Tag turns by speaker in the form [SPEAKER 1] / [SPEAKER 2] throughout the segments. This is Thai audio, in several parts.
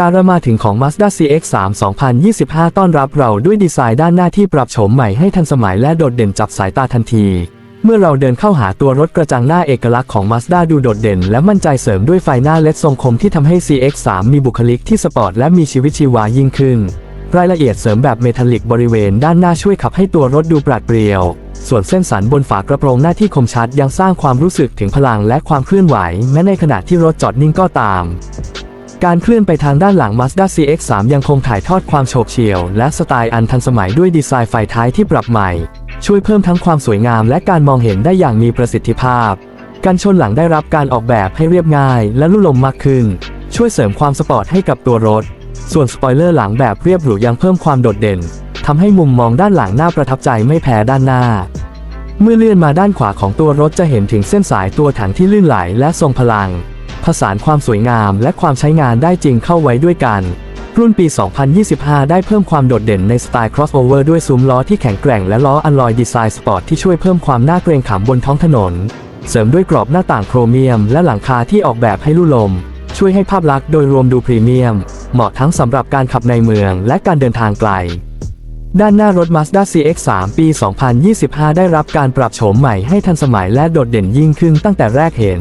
[SPEAKER 1] การมาถึงของ Mazda CX-3 2025 ต้อนรับเราด้วยดีไซน์ด้านหน้าที่ปรับโฉมใหม่ให้ทันสมัยและโดดเด่นจับสายตาทันที เมื่อเราเดินเข้าหาตัวรถกระจังหน้าเอกลักษณ์ของ Mazda ดูโดดเด่น และมั่นใจเสริมด้วยไฟหน้าเลดทรงคมที่ทำให้ CX-3 มีบุคลิกที่สปอร์ตและมีชีวิตชีวายิ่งขึ้น รายละเอียดเสริมแบบเมทัลลิกบริเวณด้านหน้าช่วยขับให้ตัวรถดูปราดเปรียว ส่วนเส้นสันบนฝากระโปรงหน้าที่คมชัดยังสร้างความรู้สึกถึงพลังและความเคลื่อนไหว แม้ในขณะที่รถจอดนิ่งก็ตาม การเคลื่อนไปทางด้านหลัง Mazda CX-3 ยังคงถ่ายทอดความโฉบเฉี่ยว และสไตล์อันทันสมัยด้วยดีไซน์ไฟท้ายที่ปรับใหม่ ช่วยเพิ่มทั้งความสวยงามและการมองเห็นได้อย่างมีประสิทธิภาพ กันชนหลังได้รับการออกแบบให้เรียบง่าย และลุ่มลมมากขึ้น ช่วยเสริมความสปอร์ตให้กับตัวรถ ส่วนสปอยเลอร์หลังแบบเรียบหรูยังเพิ่มความโดดเด่นทำให้มุมมองด้านหลังน่าประทับใจไม่แพ้ด้านหน้า เมื่อเลื่อนมาด้านขวาของตัวรถจะเห็นถึงเส้นสายตัวถังที่ลื่นไหลและทรงพลัง สานความสวยงามและความใช้งานได้จริงเข้าไว้ด้วยกัน รุ่นปี 2025 ได้เพิ่มความโดดเด่นในสไตล์ crossover ด้วยซุ้มล้อที่แข็งแกร่งและล้ออัลลอยดีไซน์สปอร์ตที่ช่วยเพิ่มความน่าเกรงขามบนท้องถนน เสริมด้วยกรอบหน้าต่างโครเมียม และหลังคาที่ออกแบบให้ลู่ลม ช่วยให้ภาพลักษณ์โดยรวมดูพรีเมียม เหมาะทั้งสำหรับการขับในเมืองและการเดินทางไกลด้านหน้ารถ Mazda CX-3 ปี 2025 ได้รับการปรับโฉมใหม่ให้ทันสมัยและโดดเด่นยิ่งขึ้นตั้งแต่แรกเห็น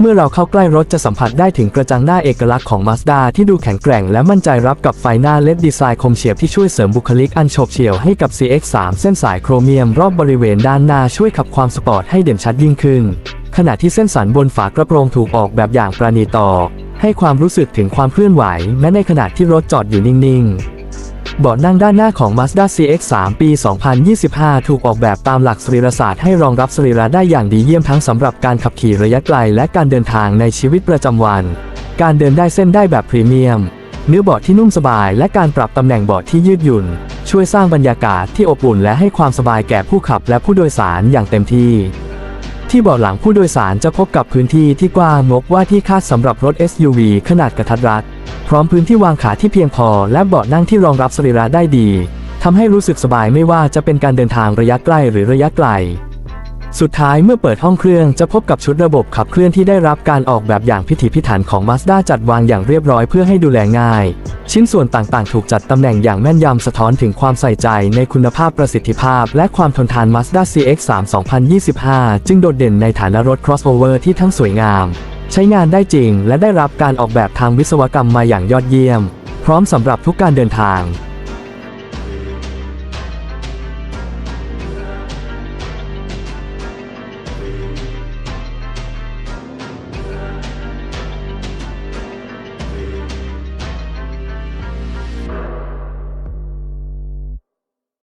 [SPEAKER 1] เมื่อเราเข้าใกล้รถจะสัมผัสได้ถึงกระจังหน้าเอกลักษณ์ของ Mazda ที่ดูแข็งแกร่งและมั่นใจรับกับไฟหน้าเลดดีไซน์คมเฉียบที่ช่วยเสริมบุคลิกอันโฉบเฉี่ยวให้กับ CX-3 เส้นสายโครเมียมรอบบริเวณด้านหน้าช่วยขับความสปอร์ตให้เด่นชัดยิ่งขึ้น ขณะที่เส้นสันบนฝากระโปรงถูกออกแบบอย่างประณีตต่อให้ความรู้สึกถึงความเคลื่อนไหวแม้ในขณะที่รถจอดอยู่นิ่งๆ เบาะนั่งด้านหน้าของ Mazda CX-3 ปี 2025 ถูกออกแบบตามหลักสรีรศาสตร์ให้รองรับสรีระได้อย่างดีเยี่ยมทั้งสำหรับการขับขี่ระยะไกลและการเดินทางในชีวิตประจำวัน การเดินได้เส้นได้แบบพรีเมียม เนื้อเบาะที่นุ่มสบายและการปรับตำแหน่งเบาะที่ยืดหยุ่น ช่วยสร้างบรรยากาศที่อบอุ่นและให้ความสบายแก่ผู้ขับและผู้โดยสารอย่างเต็มที่ ที่เบาะหลังผู้โดยสารจะพบกับพื้นที่ที่กว้างงกว่าที่คาดสำหรับรถ SUV ขนาดกระทัดรัด พร้อมพื้นที่วางขาที่เพียงพอ และเบาะนั่งที่รองรับสรีระได้ดีทำให้รู้สึกสบายไม่ว่าจะเป็นการเดินทางระยะใกล้หรือระยะไกล สุดท้ายเมื่อเปิดห้องเครื่องจะพบกับชุดระบบขับเคลื่อนที่ได้รับการออกแบบอย่างพิถีพิถันของ Mazda จัดวางอย่างเรียบร้อยเพื่อให้ดูแลง่าย ชิ้นส่วนต่างๆ ถูกจัดตำแหน่งอย่างแม่นยำสะท้อนถึงความใส่ใจในคุณภาพประสิทธิภาพ และความทนทาน Mazda CX-3 2025 จึงโดดเด่นในฐานะรถ crossover ที่ทั้งสวยงาม ใช้งานได้จริง และได้รับการออกแบบทางวิศวกรรมมาอย่างยอดเยี่ยม พร้อมสำหรับทุกการเดินทาง